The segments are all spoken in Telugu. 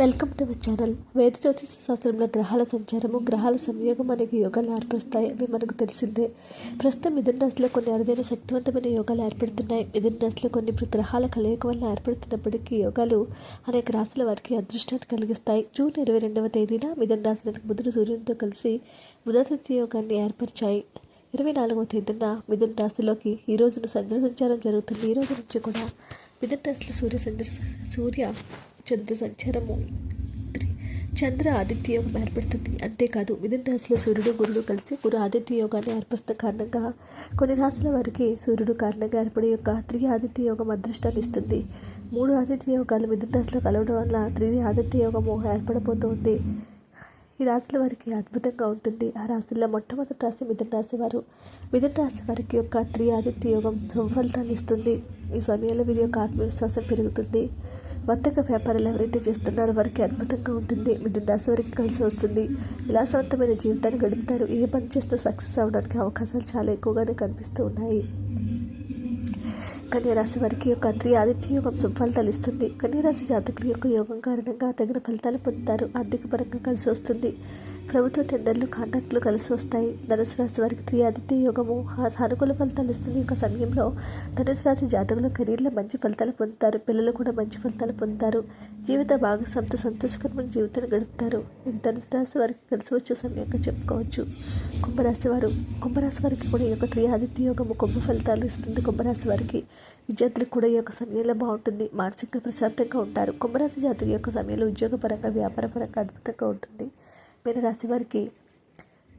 Welcome to my channel. వేద జ్యోతిష శాస్త్రంలో గ్రహాల సంచారము గ్రహాల సంయోగం మనకి యోగాలు ఏర్పరుస్తాయి అవి మనకు తెలిసిందే. ప్రస్తుతం మిథున రాశిలో కొన్ని అరుదైన శక్తివంతమైన యోగాలు ఏర్పడుతున్నాయి. మిథున రాశిలో కొన్ని గ్రహాల కలయిక వల్ల ఏర్పడుతున్నప్పటికీ యోగాలు అనేక రాశుల వారికి అదృష్టాన్ని కలిగిస్తాయి. జూన్ ఇరవై రెండవ తేదీన మిథున రాశిలోకి బుధుడు సూర్యునితో కలిసి బుధతిథి యోగాన్ని ఏర్పరిచాయి. ఇరవై నాలుగవ తేదీన మిథున రాశిలోకి ఈ రోజున చంద్ర సంచారం జరుగుతుంది. ఈ రోజు నుంచి కూడా మిథున రాశిలో సూర్య చంద్ర సూర్య చంద్ర సంచారము. త్రి- చంద్ర ఆదిత్య యోగం ఏర్పడుతుంది. అంతేకాదు మిథున రాశిలో సూర్యుడు గురుడు కలిసి గురు ఆదిత్య యోగాన్ని ఏర్పరుస్తున్న కారణంగా కొన్ని రాశుల వారికి సూర్యుడు కారణంగా ఏర్పడే యొక్క త్రి ఆదిత్య యోగం అదృష్టాన్ని ఇస్తుంది. మూడు ఆదిత్య యోగాలు మిథున రాశిలో కలవడం వల్ల త్రి ఆదిత్య యోగము ఏర్పడబోతోంది. ఈ రాశుల వారికి అద్భుతంగా ఉంటుంది. ఆ రాశుల్లో మొట్టమొదటి రాశి మిథున రాశి వారు. మిథున రాశి వారికి యొక్క త్రి ఆదిత్య యోగం సుఫలితాన్ని ఇస్తుంది. ఈ సమయంలో వీరి యొక్క ఆత్మవిశ్వాసం పెరుగుతుంది. వర్తక వ్యాపారాలు ఎవరైతే చేస్తున్నారో వారికి అద్భుతంగా ఉంటుంది. మిథున రాశి వారికి కలిసి వస్తుంది. విలాసవంతమైన జీవితాన్ని గడుపుతారు. ఏ పని చేస్తే సక్సెస్ అవడానికి అవకాశాలు చాలా ఎక్కువగానే కనిపిస్తూ ఉన్నాయి. కన్యరాశి వారికి యొక్క త్రి ఆదిత్య యోగం సుఫలితాలు ఇస్తుంది. కన్యరాశి జాతకుల యొక్క యోగం కారణంగా తగిన ఫలితాలు పొందుతారు. ఆర్థిక పరంగా కలిసి వస్తుంది. ప్రభుత్వ టెండర్లు కాంట్రాక్టులు కలిసి వస్తాయి. ధనుసు రాశి వారికి త్రి ఆదిత్య యోగము. సానుకూల ఫలితాలు ఇస్తుంది ఈ యొక్క సమయంలో ధనుసు రాశి జాతకులు కెరీర్లో మంచి ఫలితాలు పొందుతారు. పిల్లలు కూడా మంచి ఫలితాలు పొందుతారు. జీవిత భాగస్వామితో సంతోషకరమైన జీవితాన్ని గడుపుతారు. ఇది ధనుసు రాశి వారికి కలిసి వచ్చే సమయంగా చెప్పుకోవచ్చు. కుంభరాశి వారు కుంభరాశి వారికి కూడా ఈ యొక్క త్రి ఆదిత్య యోగము కుంభ ఫలితాలు ఇస్తుంది. కుంభరాశి వారికి విద్యార్థులకు కూడా ఈ యొక్క సమయంలో బాగుంటుంది. మానసికంగా ప్రశాంతంగా ఉంటారు. కుంభరాశి జాతకు యొక్క సమయంలో ఉద్యోగపరంగా వ్యాపారపరంగా అద్భుతంగా ఉంటుంది. మీనరాశి వారికి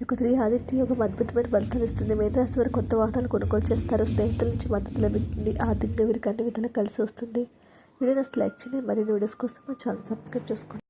ఒక త్రీ ఆదిత్య యోగం అద్భుతమైన ఫలితాలు ఇస్తుంది. మీనరాశి వారు కొత్త వాహనాలు కొనుగోలు చేస్తారు. స్నేహితుల నుంచి మద్దతు లభిస్తుంది. ఆర్థికంగా వీరికి అన్ని విధాలు కలిసి వస్తుంది. వీడియో లైక్ చేయండి. మరిన్ని వీడియోస్ కోసం మా ఛానల్ సబ్స్క్రైబ్ చేసుకోండి.